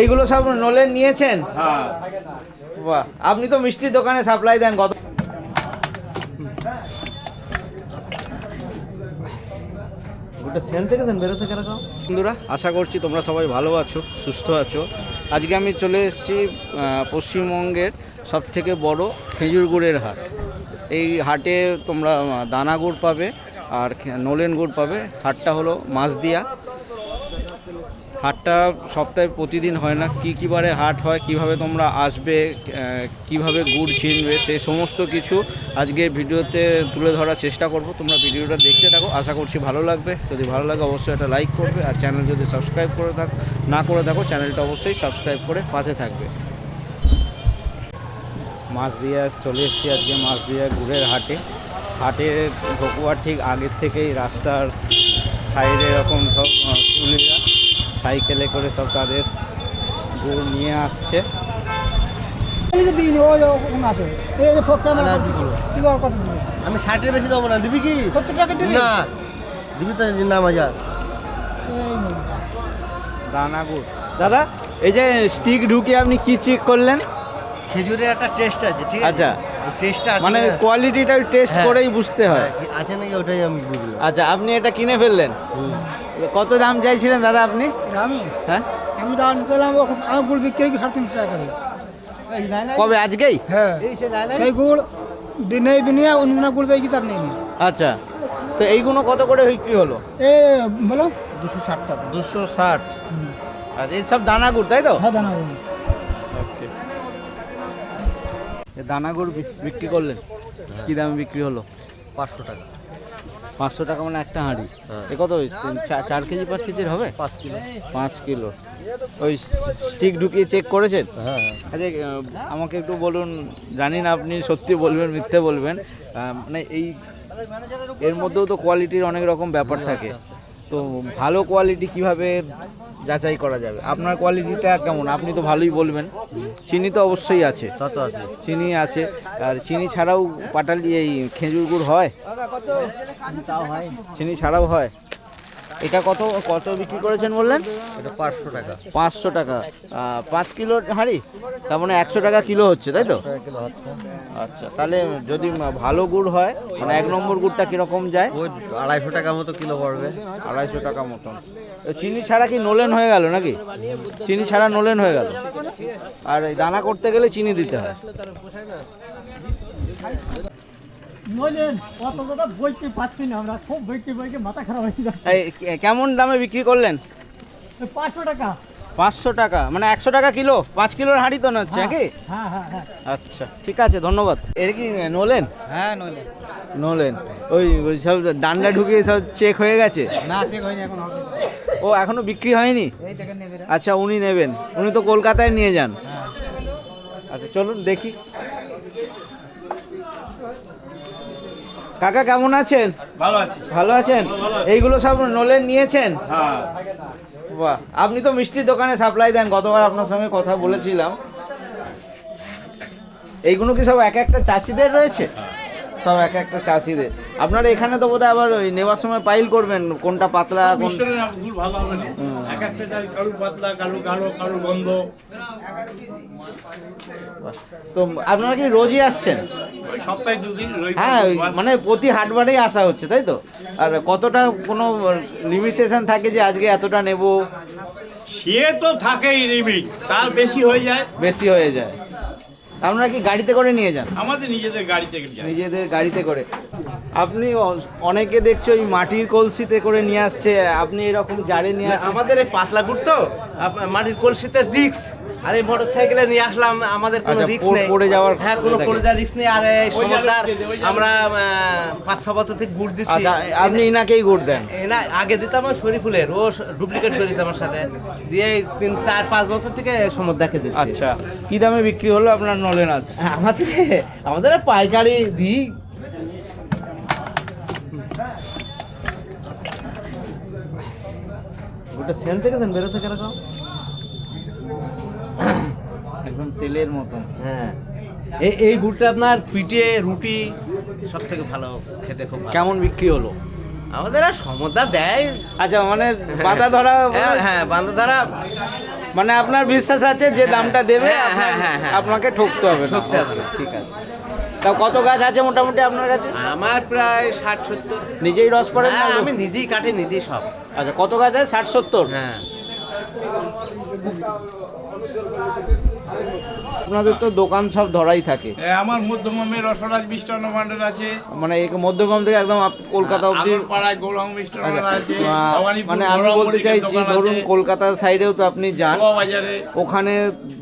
এইগুলো সব নলেন নিয়েছেন? হ্যাঁ। বাহ আপনি তো মিষ্টির দোকানে সাপ্লাই দেন গত ওটা সেল দেখেছেন বেরোতে কীরকম বন্ধুরা আশা করছি তোমরা সবাই ভালো আছো সুস্থ আছো। আজকে আমি চলে এসেছি পশ্চিমবঙ্গের সব থেকে বড় খেজুর গুড়ের হাট। এই হাটে তোমরা দানা গুড় পাবে আর নলেন গুড় পাবে। হাটটা হলো মাছদিয়া। হাটটা সপ্তাহে প্রতিদিন হয় না। কী কী বারে হাট হয়, কীভাবে তোমরা আসবে কীভাবে গুড় চিনবে সেই সমস্ত কিছু আজকে ভিডিওতে তুলে ধরার চেষ্টা করব। তোমরা ভিডিওটা দেখতে থাকো, আশা করছি ভালো লাগবে। যদি ভালো লাগে অবশ্যই একটা লাইক করবে, আর চ্যানেল যদি সাবস্ক্রাইব করে থাকো, না করে থাকো চ্যানেলটা অবশ্যই সাবস্ক্রাইব করে পাশে থাকবে। মাছ দিয়ে চলে এসেছি আজকে মাছ দিয়ে গুড়ের হাটে। হাটের ঢোকুয়ার ঠিক আগের থেকেই রাস্তার সাইডে এরকম সব কুলিরা সাইকেলে করে সব তাদের গুড় নিয়ে আসছে। আমি ষাটের বেশি দেবো না দিবি কি? না দিবি তো না মজা দানা গুড়। দাদা এই যে স্টিক ঢুকিয়ে আপনি কি চেক করলেন? খেজুরের একটা টেস্ট আছে ঠিক আছে? আচ্ছা। টেস্টটা আছে মানে কোয়ালিটিটা টেস্ট হ্যাঁ। করেই বুঝতে হয়। হ্যাঁ, আছে নাকি ওটাই আমি বুঝলাম। আচ্ছা আপনি এটা কিনে ফেললেন? কত দাম চাইছিলেন দাদা আপনি? আমি হ্যাঁ? আমি দাম পেলাম আমার গুড় বিক্রি করি সাড়ে তিনশো টাকা করে। কবে আজকেই? হ্যাঁ। সেই গুড় দিনে বিনিয়ে অন্য দিনে গুড় পেয়েছি তার নেই আচ্ছা। তো এইগুলো কত করে বিক্রি হলো? এ বলো। দুশো ষাট টাকা। দুশো ষাট। আর এই সব দানা গুড় তাই তো? হ্যাঁ দানা গুড়। ওকে। দানা গুড় বিক্রি করলেন? কি দামে বিক্রি হলো? পাঁচশো টাকা। পাঁচশো টাকা মানে একটা হাঁড়ি। হ্যাঁ। এ কত চার- কেজি পাঁচ কেজির হবে? পাঁচ কিলো। পাঁচ কিলো। ওই স্টিক ঢুকিয়ে চেক করেছেন? হ্যাঁ আচ্ছা আমাকে একটু বলুন জানি না আপনি সত্যি বলবেন মিথ্যে বলবেন মানে এই এর মধ্যেও তো কোয়ালিটির অনেক রকম ব্যাপার থাকে। তো ভালো কোয়ালিটি কীভাবে যাচাই করা যাবে। আপনার কোয়ালিটিটা কেমন? আপনি তো ভালোই বলবেন। চিনি তো অবশ্যই আছে। তত আছে। চিনি আছে। আর চিনি ছাড়াও পাটালি এই খেজুর গুড় হয়। চিনি ছাড়াও হয়? এটা কত কত বিক্রি করেছেন বললেন? এটা পাঁচশো টাকা। পাঁচশো টাকা। পাঁচ কিলো হাঁড়ি? তার মানে একশো টাকা কিলো হচ্ছে তাই তো? আচ্ছা তাহলে যদি ভালো গুড় হয় মানে এক নম্বর গুড়টা কীরকম যায়? ওই আড়াইশো টাকা মতো কিলো পড়বে। আড়াইশো টাকা মতন। চিনি ছাড়া কি নোলেন হয়ে গেল নাকি? চিনি ছাড়া নোলেন হয়ে গেল। আর এই দানা করতে গেলে চিনি দিতে হয়। কেমন দামে বিক্রি করলেন? পাঁচশো টাকা। পাঁচশো টাকা। মানে একশো টাকা কিলো? পাঁচ কিলোর হাঁড়ি তো না হচ্ছে নাকি? হ্যাঁ হ্যাঁ হ্যাঁ। আচ্ছা ঠিক আছে ধন্যবাদ। এর কি নোলেন? হ্যাঁ নইলেন নোলেন। ওই ওই সব ডান্ডা ঢুকিয়ে সব চেক হয়ে গেছে? না সে হয়নি এখন ও এখনও বিক্রি হয়নি? আচ্ছা উনি নেবেন। উনি তো কলকাতায় নিয়ে যান। আচ্ছা চলুন দেখি। কাকা কেমন আছেন? ভালো আছি। ভালো আছেন? এইগুলো সব নোলেন নিয়েছেন? হ্যাঁ। বাহ আপনি তো মিষ্টির দোকানে সাপ্লাই দেন গতবার আপনার সঙ্গে কথা বলেছিলাম। এইগুলো কি সব এক একটা চাষিদের রয়েছে? সব এক একটা চাষিদের। আপনারা এখানে তো বোধহয় আবার ওই নেওয়ার সময় পাইল করবেন কোনটা পাতলা কোন ভালো হবে না। এক একটা কারু পাতলা কারু গাঢ় কারু গন্ধ। তো আপনারা কি রোজই আসছেন? সপ্তাহে দুদিন হ্যাঁ মানে প্রতি হাটবারেই আসা হচ্ছে তাই তো? আর কতটা কোনো লিমিটেশন থাকে যে আজকে এতটা নেব? সে তো থাকেই লিমিট তার বেশি হয়ে যায়। বেশি হয়ে যায়। আপনারা কি গাড়িতে করে নিয়ে যান? আমাদের নিজেদের গাড়িতে নিজেদের গাড়িতে করে। আপনি অ- অনেকে দেখছি ওই মাটির কলসিতে করে নিয়ে আসছে আপনি এরকম জারে নিয়ে আসছেন। আমাদের এই পাতলা গুড় তো আপ- মাটির কলসিতে রিক্স। আর এই মোটর সাইকেলে নিয়ে আসলাম আমাদের কোনো আচ্ছা, রিক্স নেই। পড়ে যাওয়ার হ্যাঁ কোনো পড়ে যাওয়ার রিক্স নেই আর সমতার আমরা পাঁচ ছ বছর থেকে গুড় দিচ্ছি। আচ্ছা আপনি ইনাকেই গুড় দেন। না আগে দিতাম ওই শরীফুলের ও ডুপ্লিকেট করেছে আমার সাথে। দিয়ে তিন চার পাঁচ বছর থেকে দিচ্ছি। আচ্ছা কি দামে বিক্রি হলো আপনার নলেন আজ? হ্যাঁ, আমাদের আমাদের পাইকারি দিই। ওটা সেল দেখেছেন বেরোতে কীরকম? একদম তেলের মতন। হ্যাঁ। এই এই গুড়টা আপনার পিঠে রুটি সব থেকে ভালো খেতে খুব কেমন বিক্রি হলো? আমাদের আর সমতা দেয়। আচ্ছা মানে বাধা ধরা হ্যাঁ হ্যাঁ বান্ধব ধারা মানে আপনার বিশ্বাস আছে যে দামটা দেবে হ্যাঁ, হ্যাঁ, হ্যাঁ, হ্যাঁ। আপনাকে ঠকতে হবে ঠকতে হবে ঠিক আছে। তা কত গাছ আছে মোটামুটি আপনার কাছে? আমার প্রায় ষাট সত্তর। নিজেই রস পড়ে হ্যাঁ, আমি নিজেই কাটে নিজেই সব। আচ্ছা কত গাছ আছে? ষাট সত্তর? হ্যাঁ। আপনাদের তো দোকান সব ধরাই থাকে। আমার মধ্যমমের রসরাজ মিষ্টান্ন ভান্ডার আছে। মানে এই মধ্যগ্রাম থেকে একদম কলকাতা অবধি পাড়ায় গৌরাঙ্গ মিষ্টান্ন আচ্ছা, আছে মানে আমি বলতে চাইছি ধরুন কলকাতার সাইডেও তো আপনি যান। ওখানে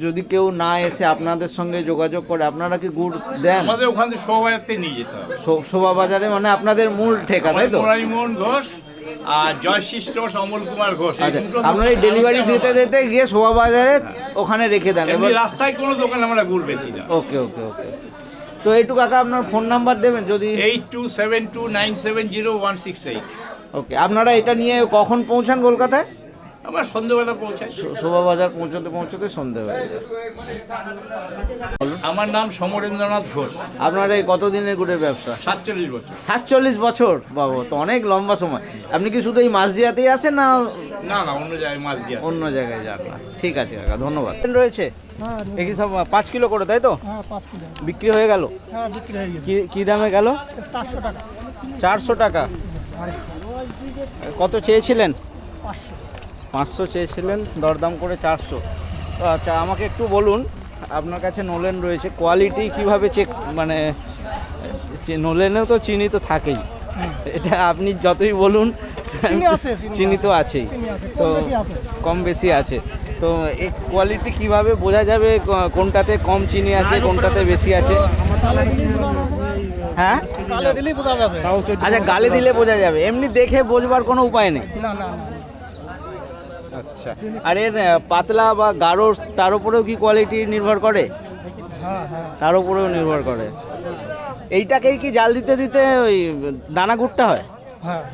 যদি কেউ না এসে আপনাদের সঙ্গে যোগাযোগ করে আপনারা কি গুড় দেন? আমাদের ওখান থেকে শোভা বাজার নিয়ে যেতে হবে। শো- শোভা বাজারে মানে আপনাদের মূল ঠেকা তাই তো? মোহন ঘোষ আর জয়শ্রী স্টোর্স অমল কুমার ঘোষ আচ্ছা আপনার ডেলিভারি দিতে দিতে গিয়ে শোভা বাজারে ওখানে রেখে দেন। রাস্তায় কোনো দোকান আমরা গুড় বেচি না। ওকে ওকে ওকে। তো এইটু কাকা আপনার ফোন নাম্বার দেবেন যদি eight two seven two nine seven zero one six eight. Okay আপনারা এটা নিয়ে কখন পৌঁছান কলকাতায়? আমরা সন্ধ্যেবেলা পৌঁছাই। শো- শোভা বাজার পৌঁছতে পৌঁছতে সন্ধে হয়ে আমার নাম সমরেন্দ্রনাথ ঘোষ। আপনার এই কতদিনের গুড়ের ব্যবসা? সাতচল্লিশ বছর। সাতচল্লিশ বছর? বাবু তো অনেক লম্বা সময়। আপনি কি শুধু এই মাছ দিয়াতেই আছেন না না না অন্য জায়গায় মাছ দিয়ে। অন্য জায়গায় যান না? ঠিক আছে কাকা ধন্যবাদ। রয়েছে? হ্যাঁ একই সব পাঁচ কিলো করে তাই তো? হ্যাঁ বিক্রি হয়ে গেল? হ্যাঁ হয়ে কি কি দামে গেল? চারশো টাকা। চারশো টাকা। কত চেয়েছিলেন? পাঁচশো। পাঁচশো চেয়েছিলেন দরদাম করে চারশো। আচ্ছা আমাকে একটু বলুন আপনার কাছে নোলেন রয়েছে কোয়ালিটি কীভাবে চেক মানে নোলেনেও তো চিনি তো থাকেই। এটা আপনি যতই বলুন চিনি আছে, চিনি চিনি তো আছেই। তো কম বেশি আছে। কম বেশি আছে। তো এই কোয়ালিটি কীভাবে বোঝা যাবে কোনটাতে কম চিনি আছে কোনটাতে বেশি আছে? হ্যাঁ? আচ্ছা গালে দিলে বোঝা যাবে। এমনি দেখে বোঝবার কোনো উপায় নেই। না না না। আচ্ছা। আর এর পাতলা বা গাঢ় তার উপরেও কি কোয়ালিটি নির্ভর করে? হ্যাঁ হ্যাঁ তার উপরেও নির্ভর করে। এইটাকেই কি জাল দিতে দিতে ওই দানা গুড়টা হয়? হ্যাঁ।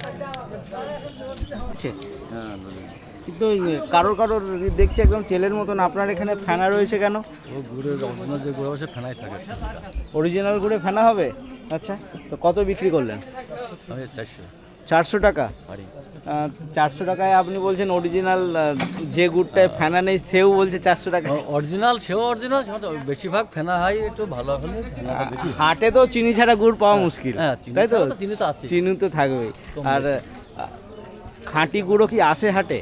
কিন্তু কারোর কারোর দেখছি একদম তেলের মতন। আপনার এখানে ফেনা রয়েছে কেন? অরিজিনাল যে গুড় সে ফেনাই থাকে। অরিজিনাল গুড়ে ফেনা হবে? আচ্ছা তো কত বিক্রি করলেন? চারশো। চারশো টাকা। চারশো টাকায় আপনি বলছেন অরিজিনাল যে গুড়টায় ফেনা নেই সেও বলছে চারশো টাকা। অরিজিনাল সেও অরিজিনাল বেশিরভাগ ফেনা হয় একটু ভালো হাটে তো চিনি ছাড়া গুড় পাওয়া মুশকিল। হ্যাঁ, তাই তো? চিনি তো আছে চিনি তো থাকবেই। আর খাঁটি গুঁড়ো কি আসে হাটে?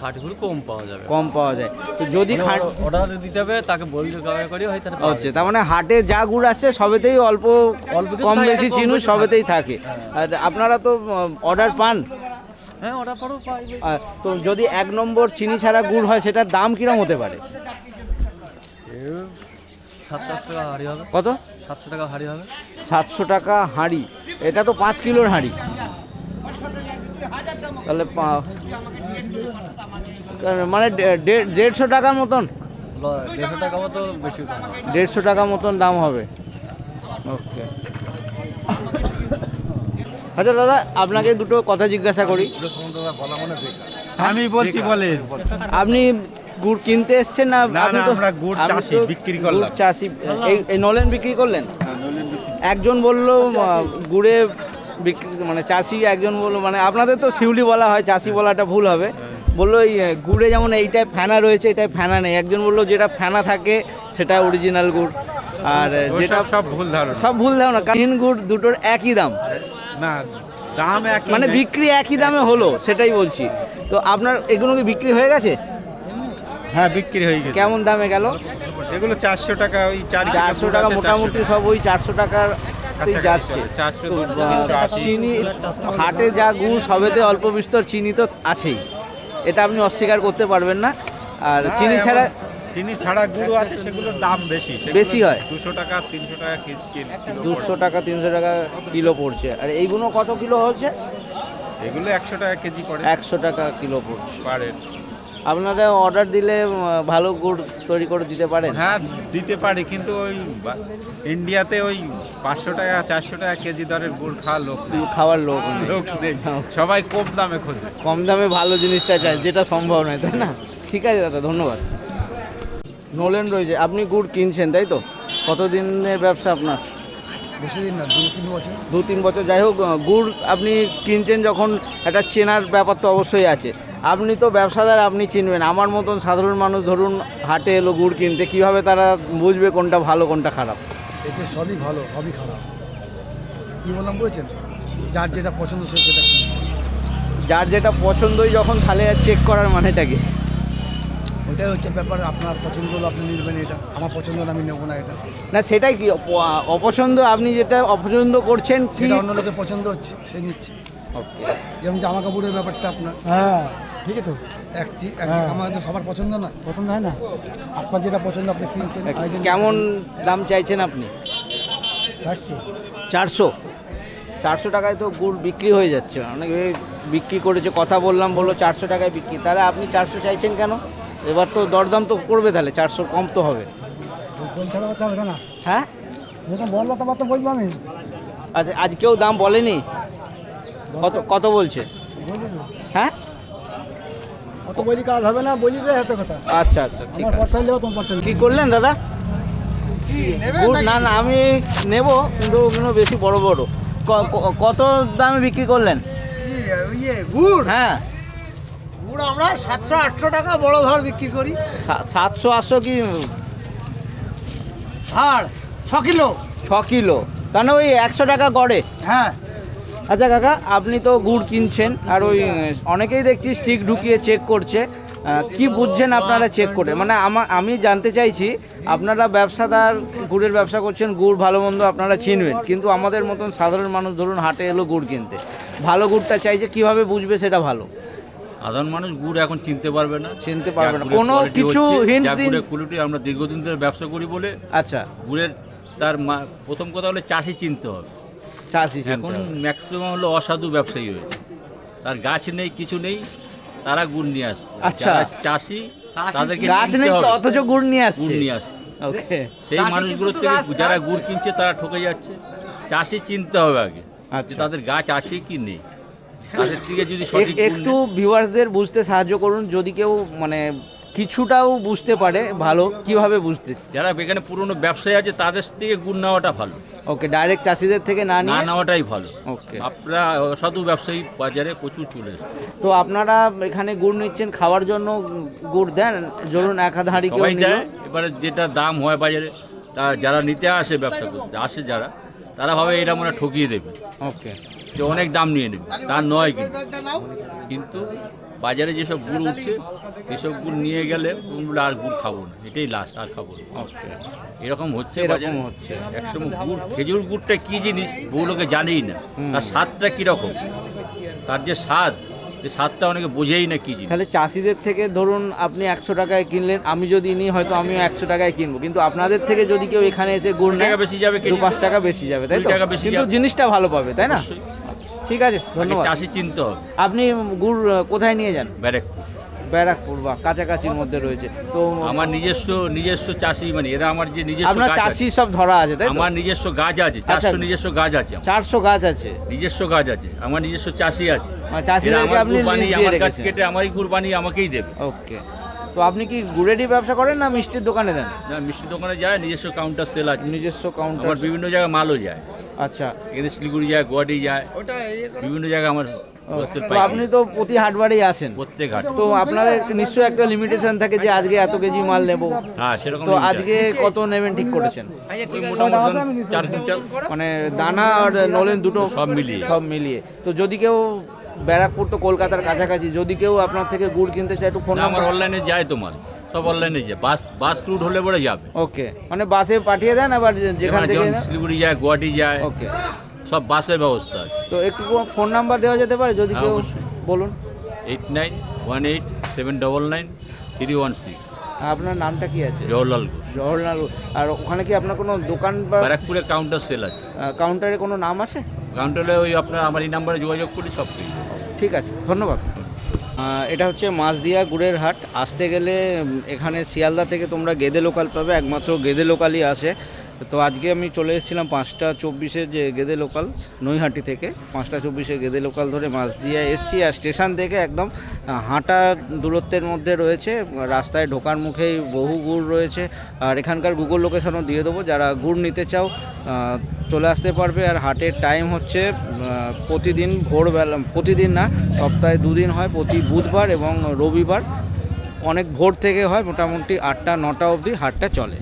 খাটি গুড় কম পাওয়া যাবে। কম পাওয়া যায়। তো যদি মানে খাঁটি অর্ডার দিতে হবে তাকে বলতে করি হয় তাহলে হচ্ছে তার মানে হাটে যা গুড় আছে সবেতেই অল্প অল্প কম বেশি চিনু সবেতেই থাকে। থাকে আর আপনারা তো অর্ডার পান? হ্যাঁ অর্ডার আহ, তো যদি এক নম্বর চিনি ছাড়া গুড় হয় সেটার দাম কিরম হতে পারে? সাতশো টাকা হাড়ি হবে। কত? সাতশো টাকা হাড়ি হবে। সাতশো টাকা হাঁড়ি। এটা তো পাঁচ কিলোর হাঁড়ি। তাহলে পা- মানে দেড়শো টাকার মতন? দেড়শো টাকা মতন দাম হবে। ওকে। আচ্ছা দাদা আপনাকে দুটো কথা জিজ্ঞাসা করি। আমি বলছি বলে আপনি গুড় কিনতে এসছেন না? না, আপনি তো- গুড় চাষি, বিক্রি করলাম। চাষি। এই এই নলেন বিক্রি করলেন? একজন বলল গুড়ে বিক্রি মানে চাষি একজন বলল মানে আপনাদের তো শিউলি বলা হয় চাষি বলাটা ভুল হবে। বলল এই গুড়ে যেমন এইটায় ফ্যানা রয়েছে এটায় ফেনা নেই। একজন বলল যেটা ফ্যানা থাকে সেটা অরিজিনাল গুড়। আর যেটা সব ভুল ধারণা। সব ভুল ধারণা কাহিন গুড় দুটোর একই দাম। না দাম একই মানে বিক্রি একই দামে হলো সেটাই বলছি। তো আপনার এগুলো কি বিক্রি হয়ে গেছে? হ্যাঁ বিক্রি হয়ে গেছে। কেমন দামে গেল? এগুলো চারশো টাকা ওই চার চারশো টাকা মোটামুটি সব ওই চারশো টাকার কাছাকাছি যাচ্ছে। চলে, 400, তো, 200, আহ, 380 চিনি হাটে যা গুড় সবেতে অল্প বিস্তর চিনি তো আছেই। এটা আপনি অস্বীকার করতে পারবেন না। আর চিনি ছাড়া চিনি ছাড়া গুঁড়ো আছে সেগুলোর দাম বেশি। বেশি হয়? দুশো টাকা তিনশো টাকা কেজি দুশো টাকা তিনশো টাকা কিলো পড়ছে। আর এইগুলো কত কিলো হচ্ছে? এগুলো একশো টাকা কেজি পড়ে। একশো টাকা কিলো পড়ছে। পারে আপনারা অর্ডার দিলে ভালো গুড় তৈরি করে দিতে পারেন? হ্যাঁ দিতে পারি কিন্তু ওই ইন্ডিয়াতে ওই পাঁচশো টাকা চারশো টাকা কেজি দরের গুড় খাওয়া লোক নেই। খাওয়ার লোক। লোক নেই। সবাই কম দামে খোঁজে। কম দামে ভালো জিনিসটা চাই যেটা সম্ভব নয় তাই না? ঠিক আছে দাদা ধন্যবাদ। নোলেন রয়েছে আপনি গুড় কিনছেন তাই তো? কতদিনের ব্যবসা আপনার? বেশি দিন না দু তিন বছর। দু তিন বছর যাই হোক গুড় আপনি কিনছেন যখন একটা চেনার ব্যাপার তো অবশ্যই আছে। আপনি তো ব্যবসাদার আপনি চিনবেন। আমার মতন সাধারণ মানুষ ধরুন হাটে এলো গুড় কিনতে কীভাবে তারা বুঝবে কোনটা ভালো কোনটা খারাপ? এতে সবই ভালো সবই খারাপ। কী বললাম বুঝেছেন? যার যেটা পছন্দ সে সেটা কিনছে। যার যেটা পছন্দই যখন তাহলে চেক করার মানেটা কি? ওইটাই হচ্ছে ব্যাপার আপনার পছন্দ হলো আপনি নিবেন এটা। আমার পছন্দ হলে আমি নেব না এটা। না সেটাই কি? অপছন্দ আপনি যেটা অপছন্দ করছেন সেটা অন্য লোকের পছন্দ হচ্ছে সে নিচ্ছে। ওকে যেমন জামা কাপড়ের ব্যাপারটা আপনার। হ্যাঁ ঠিক আছে তো। এক চি- এক হ্যাঁ। আমাদের সবার পছন্দ না। পছন্দ হয় না? আপনার যেটা পছন্দ আপনি কিনছেন আরেকজন- কেমন দাম চাইছেন আপনি? চারশো। চারশো? চারশো টাকায় তো গুড় বিক্রি হয়ে যাচ্ছে। অনেকে বিক্রি করেছে কথা বললাম বলল চারশো টাকায় বিক্রি। তাহলে আপনি চারশো চাইছেন কেন? এবার তো দরদাম তো করবে তাহলে চারশো কম তো হবে। কোন ছাড়া কথা হবে না। হ্যাঁ? বলল তোমার তো বলব আমি। আচ্ছা আজ কেউ দাম বলেনি? কত কত বলছে? হ্যাঁ? অত বলি কাজ হবে না বলি যে এত কথা। আচ্ছা আচ্ছা ঠিক আমার আছে। পড়তে হলেও তোমার পড়তে কি করলেন দাদা? না না আমি নেব কিন্তু ওগুলো বেশি বড় বড়। কত দামে বিক্রি করলেন? ইয়ে গুড়? হ্যাঁ। গুড় আমরা সাতশো আটশো টাকা বড় ধর বিক্রি করি। সাতশো আটশো কি? আর ছ কিলো। ছ কিলো। কেন ওই একশো টাকা গড়ে? হ্যাঁ। আচ্ছা কাকা আপনি তো গুড় কিনছেন আর ওই অনেকেই দেখছি স্টিক ঢুকিয়ে চেক করছে। কি বুঝছেন আপনারা চেক করে মানে আমার আমি জানতে চাইছি আপনারা ব্যবসাদার গুড়ের ব্যবসা করছেন গুড় ভালো মন্দ আপনারা চিনবেন কিন্তু আমাদের মতন সাধারণ মানুষ ধরুন হাটে এলো গুড় কিনতে। ভালো গুড়টা চাইছে কীভাবে বুঝবে সেটা ভালো? সাধারণ মানুষ গুড় এখন চিনতে পারবে না। চিনতে পারবে না। কোনো কিছু দিন। গুড়ের আমরা দীর্ঘদিন ধরে ব্যবসা করি বলে আচ্ছা। গুড়ের তার মা- প্রথম কথা হলো চাষি চিনতে হবে। চাষি এখন ম্যাক্সিমাম হলো অসাধু ব্যবসায়ী হয়েছে। তার গাছ নেই কিছু নেই তারা গুড় নিয়ে আসছে। আচ্ছা। যারা চাষি তাদেরকে গাছ নেই অথচ গুড় নিয়ে আসছে। গুড় নিয়ে আসছে। ওকে। সেই মানুষগুলোর থেকে যারা গুড় কিনছে তারা ঠকে যাচ্ছে। চাষি চিনতে হবে আগে যে আচ্ছা। তাদের গাছ আছে কি নেই। তাদের থেকে যদি সঠিক একটু ভিউয়ার্সদের বুঝতে সাহায্য করুন যদি কেউ মানে কিছুটাও বুঝতে পারে ভালো কীভাবে বুঝতে যারা এখানে পুরনো ব্যবসায়ী আছে তাদের থেকে গুড় নেওয়াটা ভালো। ওকে ডাইরেক্ট চাষিদের থেকে না না নিয়ে? নেওয়াটাই ভালো। ওকে আপনারা অসাধু ব্যবসায়ী বাজারে প্রচুর চলে এসছে। তো আপনারা এখানে গুড় নিচ্ছেন খাওয়ার জন্য গুড় দেন ধরুন এক হাত হাঁড়ি কেউ সবাই নিল। দেয় এবারে যেটা দাম হয় বাজারে তা যারা নিতে আসে ব্যবসা করতে আসে যারা তারা ভাবে এটা মনে হয় ঠকিয়ে দেবে। ওকে যে অনেক দাম নিয়ে নেবে তা নয় কিন্তু। কিন্তু বাজারে যেসব গুড় উঠছে এসব গুড় নিয়ে গেলে বলে আর গুড় খাব না এটাই লাস্ট আর খাব না। এরকম হচ্ছে বাজারে। হচ্ছে। একসময় গুড় খেজুর গুড়টা কী জিনিস বহু লোকে জানেই না। তার স্বাদটা কীরকম? তার যে স্বাদ যে স্বাদটা অনেকে বোঝেই না কি জিনিস। তাহলে চাষিদের থেকে ধরুন আপনি একশো টাকায় কিনলেন আমি যদি নিই হয়তো আমিও একশো টাকায় কিনবো। কিন্তু আপনাদের থেকে যদি কেউ এখানে এসে গুড় টাকা বেশি যাবে দু পাঁচ টাকা বেশি যাবে তাই তো? টাকা বেশি কিন্তু জিনিসটা ভালো পাবে তাই না। ঠিক আছে ধন্যবাদ। চাষি চিনতে হবে। আপনি গুড় কোথায় নিয়ে যান? ব্যারেকপুর। ব্যারাকপুর বা কাছাকাছির মধ্যে রয়েছে। তো আমার নিজস্ব নিজস্ব চাষি মানে এরা আমার যে নিজস্ব আপনার চাষি সব ধরা আছে তাই আমার নিজস্ব গাছ আছে চারশো নিজস্ব গাছ আছে চারশো গাছ আছে? নিজস্ব গাছ আছে আমার নিজস্ব চাষি আছে। এরা আমার দিয়ে আমার গাছ কেটে আমারই বানিয়ে আমাকেই দেবে। ওকে। তো আপনি কি গুড়েরই ব্যবসা করেন না মিষ্টির দোকানে দেন? না মিষ্টির দোকানে যায় নিজস্ব কাউন্টার সেল আছে। নিজস্ব কাউন্টার আমার বিভিন্ন জায়গায় মালও যায়। আচ্ছা। এখানে শিলিগুড়ি যায় গুয়াহাটি যায় ওটা বিভিন্ন জায়গায় আমার তো আপনি তো প্রতি হাটবারেই আসেন? প্রত্যেক হাট। তো আপনাদের নিশ্চয়ই একটা লিমিটেশন থাকে যে আজকে এত কেজি মাল নেব। হ্যাঁ সেরকম তো আজকে কত নেবেন ঠিক করেছেন? ওই মোটামুটি চার কুইন্টাল। মানে দানা আর নলেন দুটো সব মিলিয়ে। সব মিলিয়ে। তো যদি কেউ ব্যারাকপুর তো কলকাতার কাছাকাছি। যদি কেউ আপনার থেকে গুড় কিনতে চায় একটু ফোন আমার অনলাইনে যায় তোমার। সব অনলাইনে যায়। বাস বাস রুট হলে পরে যাবে। ওকে। মানে বাসে পাঠিয়ে দেন আবার যেখান থেকে শিলিগুড়ি যায় গুয়াহাটি যায় ওকে। সব বাসের ব্যবস্থা আছে। তো একটু ফোন নাম্বার দেওয়া যেতে পারে যদি হ্যাঁ, কেউ। বলুন। Eight nine one eight seven double nine three one six আপনার নামটা কি আছে? জওহরলাল ঘোষ। জওহরলাল আর ওখানে কি আপনার কোনো দোকান বা ব্যারাকপুরে কাউন্টার সেল আছে। কাউন্টারে কোনো নাম আছে? কাউন্টারে ওই আপনার আমার এই নাম্বারে যোগাযোগ করি সব যাবেন। ঠিক আছে, ধন্যবাদ। এটা হচ্ছে মাছদিয়া গুড়ের হাট। আসতে গেলে এখানে শিয়ালদা থেকে তোমরা গেদে লোকাল পাবে, একমাত্র গেদে লোকালই আসে। তো আজকে আমি চলে এসেছিলাম পাঁচটা চব্বিশে যে গেদে লোকাল, নৈহাটি থেকে। পাঁচটা চব্বিশে গেদে লোকাল ধরে মাছ দিয়ে এসছি আর স্টেশন থেকে একদম হাঁটা দূরত্বের মধ্যে রয়েছে। রাস্তায় ঢোকার মুখেই বহু গুড় রয়েছে। আর এখানকার গুগল লোকেশনও দিয়ে দেবো। যারা গুড় নিতে চাও চলে আসতে পারবে। আর হাটের টাইম হচ্ছে প্রতিদিন ভোরবেলা, প্রতিদিন না, সপ্তাহে দুদিন হয়, প্রতি বুধবার এবং রবিবার। অনেক ভোর থেকে হয়, মোটামুটি আটটা, নটা অবধি হাটটা চলে।